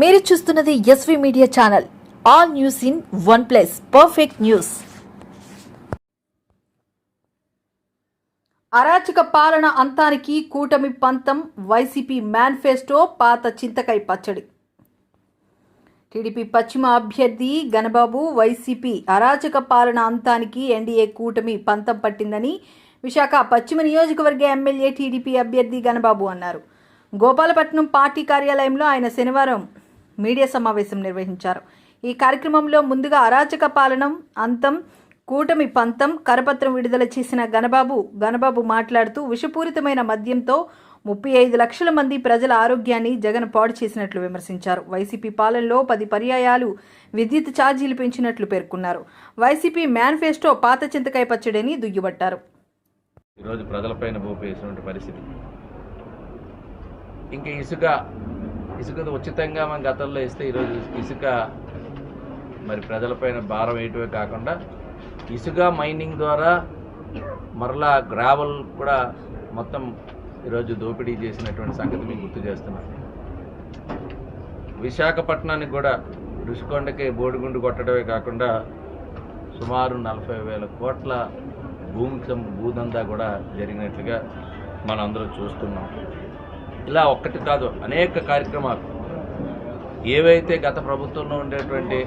మీరు చూస్తున్నది SV media channel. All news in one place perfect news అరాచక పాలన అంతానికి కూటమి పంతం వైసీపీ మేనిఫెస్టో పాత చింతకాయ పచ్చడి. టీడీపీ పశ్చిమ అభ్యర్థి గణబాబు వైసీపీ అరాచక పాలన అంతానికి ఎన్డీఏ కూటమి పంతం పట్టిందని విశాఖ పశ్చిమ నియోజకవర్గ ఎమ్మెల్యే టీడీపీ అభ్యర్థి గణబాబు అన్నారు. గోపాలపట్నం పార్టీ కార్యాలయంలో ఆయన శనివారం మీడియా సమావేశం నిర్వహించారు. ఈ కార్యక్రమంలో ముందుగా అరాచక పాలనం అంతం కూటమి పంతం కరపత్రం విడుదల చేసిన గణబాబు గణబాబు మాట్లాడుతూ విషపూరితమైన మద్యంతో ముప్పై ఐదు లక్షల మంది ప్రజల ఆరోగ్యాన్ని జగన్ పాడు చేసినట్లు విమర్శించారు. వైసీపీ పాలనలో పది పర్యాయాలు విద్యుత్ ఛార్జీలు పెంచినట్లు పేర్కొన్నారు. వైసీపీ మేనిఫెస్టో పాత చింతకాయ పచ్చడిని దుయ్యబట్టారు. ఈరోజు ప్రజలపైన పరిస్థితి. ఇంకా ఇసుక ఇసుక ఉచితంగా మనం గతంలో ఇస్తే ఈరోజు ఇసుక మరి ప్రజలపైన భారం వేయటమే కాకుండా ఇసుక మైనింగ్ ద్వారా మరలా గ్రావెల్ కూడా మొత్తం ఈరోజు దోపిడీ చేసినటువంటి సంగతి మీకు గుర్తు చేస్తున్నాను విశాఖపట్నానికి కూడా రుషికొండకి బోడిగుండు కొట్టడమే కాకుండా సుమారు నలభై వేల కోట్ల భూమి సం- భూదందా కూడా జరిగినట్లుగా మనందరూ చూస్తున్నాం. ఇలా ఒక్కటి కాదు అనేక కార్యక్రమాలు. ఏవైతే గత ప్రభుత్వంలో ఉండేటువంటి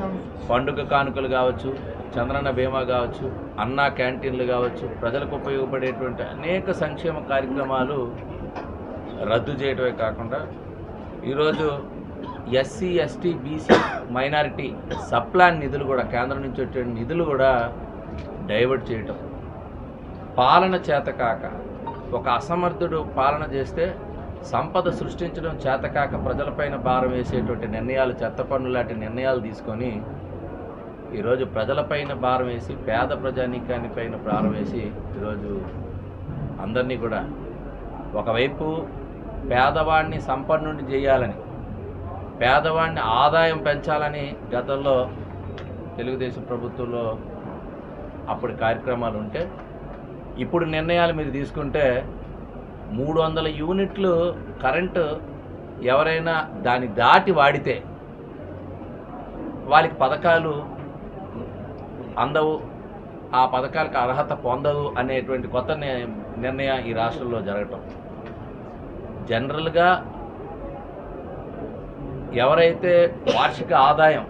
పండుగ కానుకలు కావచ్చు చంద్రన్న బీమా కావచ్చు అన్నా క్యాంటీన్లు కావచ్చు ప్రజలకు ఉపయోగపడేటువంటి అనేక సంక్షేమ కార్యక్రమాలు రద్దు చేయడమే కాకుండా ఈరోజు SC ST BC minority sub plan నిధులు కూడా కేంద్రం నుంచి వచ్చే నిధులు కూడా డైవర్ట్ చేయటం. పాలన చేతకాక ఒక అసమర్థుడు పాలన చేస్తే సంపద సృష్టించడం చేతకాక ప్రజలపైన భారం వేసేటువంటి నిర్ణయాలు చెత్త పన్ను లాంటి నిర్ణయాలు తీసుకొని ఈరోజు ప్రజలపైన భారం వేసి పేద ప్రజానీకాన్ని పైన భారం వేసి ఈరోజు అందరినీ కూడా ఒకవైపు పేదవాడిని సంపన్నుడిని చేయాలని పేదవాడిని ఆదాయం పెంచాలని గతంలో తెలుగుదేశం ప్రభుత్వంలో అప్పుడు కార్యక్రమాలు ఉంటే ఇప్పుడు నిర్ణయాలు మీరు తీసుకుంటే మూడు వందల యూనిట్లు కరెంటు ఎవరైనా దాన్ని దాటి వాడితే వాళ్ళకి పథకాలు అందవు ఆ పథకాలకు అర్హత పొందదు అనేటువంటి కొత్త నిర్ణయం ఈ రాష్ట్రంలో జరగటం. జనరల్గా ఎవరైతే వార్షిక ఆదాయం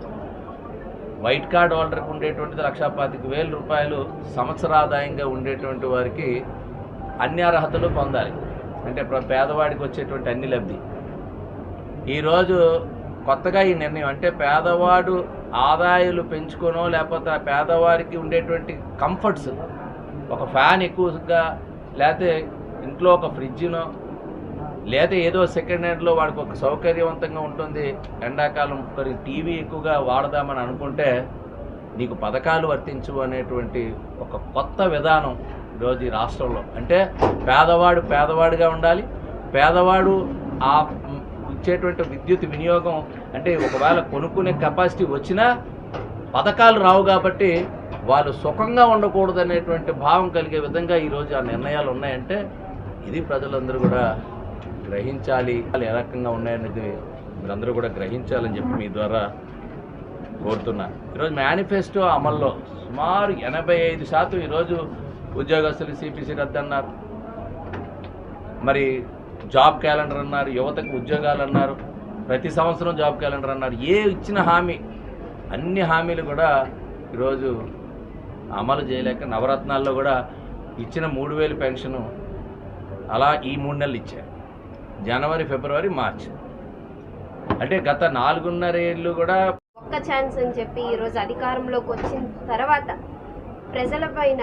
వైట్ కార్డ్ హోల్డర్కి ఉండేటువంటిది లక్షా పాతిక వేల రూపాయలు సంవత్సర ఆదాయంగా ఉండేటువంటి వారికి అన్ని అర్హతలు పొందాలి. అంటే పేదవాడికి వచ్చేటువంటి అన్ని లబ్ధి. ఈరోజు కొత్తగా ఈ నిర్ణయం అంటే పేదవాడు ఆదాయాలు పెంచుకోనో లేకపోతే పేదవాడికి ఉండేటువంటి కంఫర్ట్స్ ఒక ఫ్యాన్ ఎక్కువగా లేకపోతే ఇంట్లో ఒక ఫ్రిడ్జ్నో లేదా ఏదో సెకండ్ హ్యాండ్లో వాడికి ఒక సౌకర్యవంతంగా ఉంటుంది ఎండాకాలం కొన్ని టీవీ ఎక్కువగా వాడదామని అనుకుంటే నీకు పథకాలు వర్తించు అనేటువంటి ఒక కొత్త విధానం ఈరోజు ఈ రాష్ట్రంలో. అంటే పేదవాడు పేదవాడిగా ఉండాలి. పేదవాడు ఆ ఇచ్చేటువంటి విద్యుత్ వినియోగం అంటే ఒకవేళ కొనుక్కునే కెపాసిటీ వచ్చినా పథకాలు రావు కాబట్టి వాళ్ళు సుఖంగా ఉండకూడదు అనేటువంటి భావం కలిగే విధంగా ఈరోజు ఆ నిర్ణయాలు ఉన్నాయంటే ఇది ప్రజలందరూ కూడా గ్రహించాలి. వాళ్ళు ఏ రకంగా ఉన్నాయనేది మీరందరూ కూడా గ్రహించాలని చెప్పి మీ ద్వారా కోరుతున్నా. ఈరోజు మేనిఫెస్టో అమల్లో సుమారు ఎనభై ఐదు శాతం ఈరోజు ఉద్యోగస్తులు సిపిసి రద్దు అన్నారు. మరి జాబ్ క్యాలెండర్ అన్నారు యువతకు ఉద్యోగాలు అన్నారు ప్రతి సంవత్సరం జాబ్ క్యాలెండర్ అన్నారు. ఏ ఇచ్చిన హామీ? అన్ని హామీలు కూడా ఈరోజు అమలు చేయలేక నవరత్నాల్లో కూడా ఇచ్చిన మూడు వేలు పెన్షను అలా ఈ మూడు నెలలు ఇచ్చారు జనవరి ఫిబ్రవరి మార్చ్. అంటే గత నాలుగున్నర ఏళ్ళు కూడా ఒక్క ఛాన్స్ అని చెప్పి ఈరోజు అధికారంలోకి వచ్చిన తర్వాత ప్రజలపైన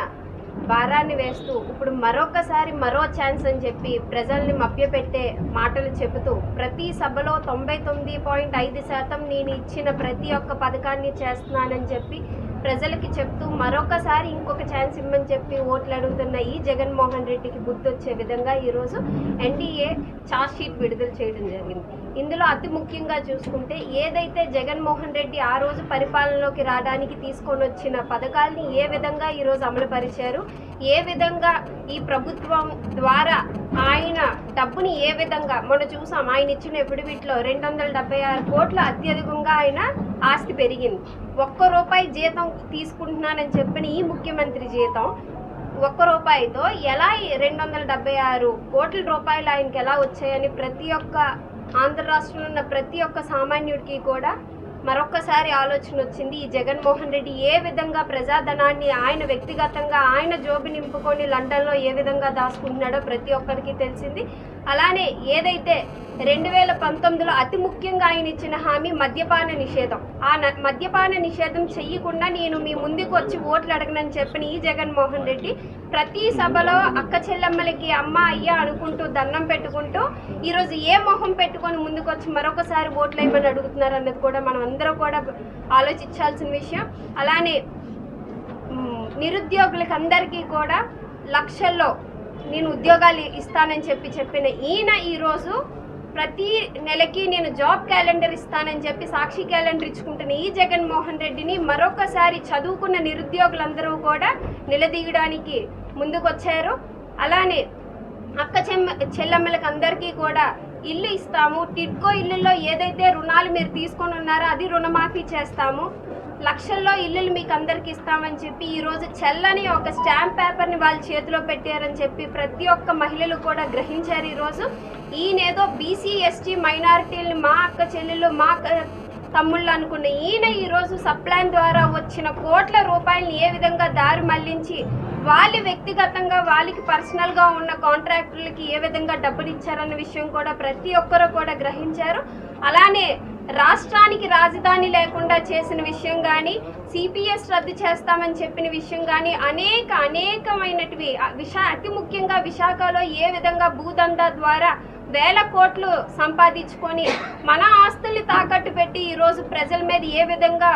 భారాన్ని వేస్తూ ఇప్పుడు మరొకసారి మరో ఛాన్స్ అని చెప్పి ప్రజల్ని మభ్యపెట్టే మాటలు చెబుతూ ప్రతి సభలో తొంభై తొమ్మిది పాయింట్ ఐదు శాతం నేను ఇచ్చిన ప్రతి ఒక్క పథకాన్ని చేస్తున్నానని చెప్పి ప్రజలకి చెప్తూ మరొకసారి ఇంకొక ఛాన్స్ ఇమ్మని చెప్పి ఓట్లు అడుగుతున్న ఈ జగన్మోహన్ రెడ్డికి బుద్ధొచ్చే విధంగా ఈరోజు ఎన్డీఏ ఛార్జ్ షీట్ విడుదల చేయడం జరిగింది. ఇందులో అతి ముఖ్యంగా చూసుకుంటే ఏదైతే జగన్మోహన్ రెడ్డి ఆ రోజు పరిపాలనలోకి రావడానికి తీసుకొని వచ్చిన పథకాలని ఏ విధంగా ఈరోజు అమలుపరిచారు ఏ విధంగా ఈ ప్రభుత్వం ద్వారా ఆయన డబ్బుని ఏ విధంగా మనం చూసాం ఆయన ఇచ్చిన ఎఫిడవిట్లో రెండు వందల డెబ్బై ఆరు కోట్ల అత్యధికంగా ఆయన ఆస్తి పెరిగింది. ఒక్క రూపాయి జీతం తీసుకుంటున్నానని చెప్పిన ఈ ముఖ్యమంత్రి జీతం ఒక్క రూపాయితో ఎలా రెండు వందల డెబ్బై ఆరు కోట్ల రూపాయలు ఆయనకి ఎలా వచ్చాయని ప్రతి ఒక్క ఆంధ్ర రాష్ట్రంలో ఉన్న ప్రతి ఒక్క సామాన్యుడికి కూడా మరొక్కసారి ఆలోచన వచ్చింది ఈ జగన్మోహన్ రెడ్డి ఏ విధంగా ప్రజాధనాన్ని ఆయన వ్యక్తిగతంగా ఆయన జోబు నింపుకొని లండన్లో ఏ విధంగా దాచుకుంటున్నాడో ప్రతి ఒక్కరికి తెలిసింది. అలానే ఏదైతే రెండు వేల పంతొమ్మిదిలో అతి ముఖ్యంగా ఆయన ఇచ్చిన హామీ మద్యపాన నిషేధం. ఆ న- మద్యపాన నిషేధం చెయ్యకుండా నేను మీ ముందుకు వచ్చి ఓట్లు అడగనని చెప్పిన ఈ జగన్మోహన్ రెడ్డి ప్రతి సభలో అక్క చెల్లెమ్మలకి అమ్మ అయ్య అనుకుంటూ దండం పెట్టుకుంటూ ఈరోజు ఏ మొహం పెట్టుకొని ముందుకు వచ్చి మరొకసారి ఓట్లు వేయమని అడుగుతున్నారు అన్నది కూడా మనం అందరూ కూడా ఆలోచించాల్సిన విషయం. అలానే నిరుద్యోగులకు అందరికీ కూడా లక్షల్లో నేను ఉద్యోగాలు ఇస్తానని చెప్పి చెప్పిన ఈయన ఈరోజు ప్రతి నెలకి నేను జాబ్ క్యాలెండర్ ఇస్తానని చెప్పి సాక్షి క్యాలెండర్ ఇచ్చుకుంటున్న ఈ జగన్మోహన్ రెడ్డిని మరొకసారి చదువుకున్న నిరుద్యోగులందరూ కూడా నిలదీయడానికి ముందుకొచ్చారు. అలానే అక్క చెమ్మ చెల్లమ్మలకి అందరికీ కూడా ఇల్లు ఇస్తాము. టిడ్కో ఇల్లులో ఏదైతే రుణాలు మీరు తీసుకొని ఉన్నారో అది రుణమాఫీ చేస్తాము. లక్షల్లో ఇల్లులు మీకు అందరికి ఇస్తామని చెప్పి ఈరోజు చెల్లని ఒక స్టాంప్ పేపర్ని వాళ్ళ చేతిలో పెట్టారని చెప్పి ప్రతి ఒక్క మహిళలు కూడా గ్రహించారు ఈరోజు ఈయనేదో బీసీ ఎస్టీ మైనారిటీలని మా అక్క చెల్లెళ్ళు మా తమ్ముళ్ళు అనుకున్న ఈయన ఈరోజు సప్లాన్ ద్వారా వచ్చిన కోట్ల రూపాయలని ఏ విధంగా దారి మళ్ళించి వాళ్ళు వ్యక్తిగతంగా వాళ్ళకి పర్సనల్గా ఉన్న కాంట్రాక్టులకి ఏ విధంగా డబ్బులు ఇచ్చారన్న విషయం కూడా ప్రతి ఒక్కరూ కూడా గ్రహించారు. అలానే రాష్ట్రానికి రాజధాని లేకుండా చేసిన విషయం కానీ సిపిఎస్ రద్దు చేస్తామని చెప్పిన విషయం కానీ అనేక అనేకమైనటివి విశా అతి ముఖ్యంగా విశాఖలో ఏ విధంగా భూదందా ద్వారా వేల కోట్లు సంపాదించుకొని మన ఆస్తుల్ని తాకట్టు పెట్టి ఈరోజు ప్రజల మీద ఏ విధంగా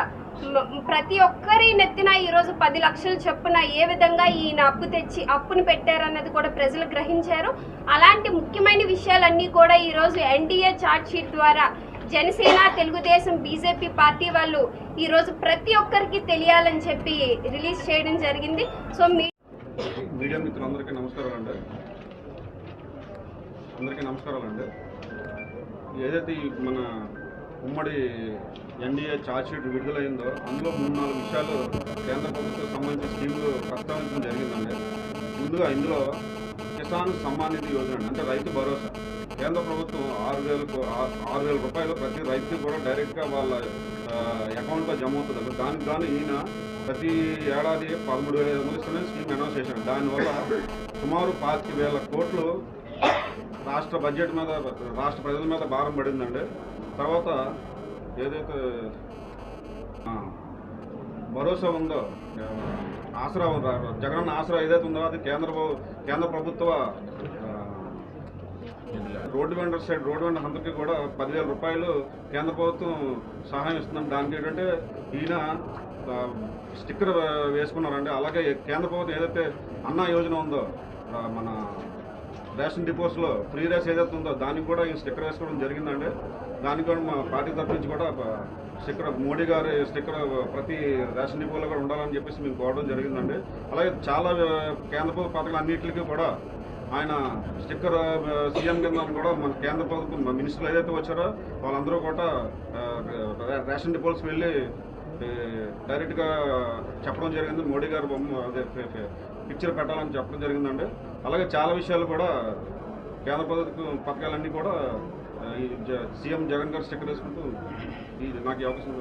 ప్రతి ఒక్కరి నెత్తిన ఈరోజు పది లక్షలు చొప్పున ఏ విధంగా ఈయన అప్పు తెచ్చి అప్పుని పెట్టారన్నది కూడా ప్రజలు గ్రహించారు. అలాంటి ముఖ్యమైన విషయాలన్నీ కూడా ఈరోజు ఎన్డీఏ చార్ట్ షీట్ ద్వారా జనసేన తెలుగుదేశం బీజేపీ పార్టీ వాళ్ళు ఈరోజు ప్రతి ఒక్కరికి తెలియాలని చెప్పి రిలీజ్ చేయడం జరిగింది. సో మీడియా మిత్రులందరికీ నమస్కారాలండి. అందరికీ నమస్కారాలు ఏదైతే మన ఉమ్మడి ఎన్డీఏ ఛార్జ్షీట్ విడుదలైందో అందులో మూడు నాలుగు విషయాలు కేంద్ర ప్రభుత్వం సంబంధించిన స్కీములు ప్రస్తావించడం జరిగిందండి. ముందుగా ఇందులో కిసాన్ సమ్మాన్ నిధి యోజన అంటే రైతు భరోసా. కేంద్ర ప్రభుత్వం ఆరు వేలకు ఆరు వేల రూపాయలు ప్రతి రైతుకి కూడా డైరెక్ట్గా వాళ్ళ అకౌంట్లో జమ అవుతుంది. దానికి గాను ఈయన ప్రతి ఏడాది పదమూడు వేల ఐదు వందలు స్కీమ్ అనౌన్స్ చేశాడు. దానివల్ల సుమారు పాతిక వేల కోట్లు రాష్ట్ర బడ్జెట్ మీద రాష్ట్ర ప్రజల మీద భారం పడిందండి. తర్వాత ఏదైతే భరోసా ఉందో ఆసరా జగనన్న ఆసరా ఏదైతే ఉందో అది కేంద్ర కేంద్ర ప్రభుత్వ road vendor side road vendor అందరికీ కూడా పదివేల రూపాయలు కేంద్ర ప్రభుత్వం సహాయం ఇస్తున్నాం దానికి ఏంటంటే ఈయన స్టిక్కర్ వేసుకున్నారండి. అలాగే కేంద్ర ప్రభుత్వం ఏదైతే అన్నా యోజన ఉందో మన రేషన్ డిపోస్లో ఫ్రీ రేస్ ఏదైతే ఉందో దానికి కూడా ఈ స్టిక్కర్ వేసుకోవడం జరిగిందండి. దానికి కూడా మా పార్టీ తరఫు నుంచి కూడా స్టిక్కర్ మోడీ గారి స్టిక్కర్ ప్రతి రేషన్ డిపోలో కూడా ఉండాలని చెప్పేసి మేము కోరడం జరిగిందండి. అలాగే చాలా కేంద్ర ప్రభుత్వ పథకాలు అన్నింటికి కూడా ఆయన స్టిక్కర్ సీఎం కింద కూడా మన కేంద్ర ప్రభుత్వం మినిస్టర్లు ఏదైతే వచ్చారో వాళ్ళందరూ కూడా రేషన్ డిపోల్స్కి వెళ్ళి డైరెక్ట్గా చెప్పడం జరిగింది. మోడీ గారు బొమ్మ అదే పిక్చర్ పెట్టాలని చెప్పడం జరిగిందండి. అలాగే చాలా విషయాలు కూడా కేంద్ర ప్రభుత్వ పథకాలన్నీ కూడా ఈ జ- సీఎం జగన్ గారు స్టిక్కర్ వేసుకుంటూ ఇది నాకు అవకాశం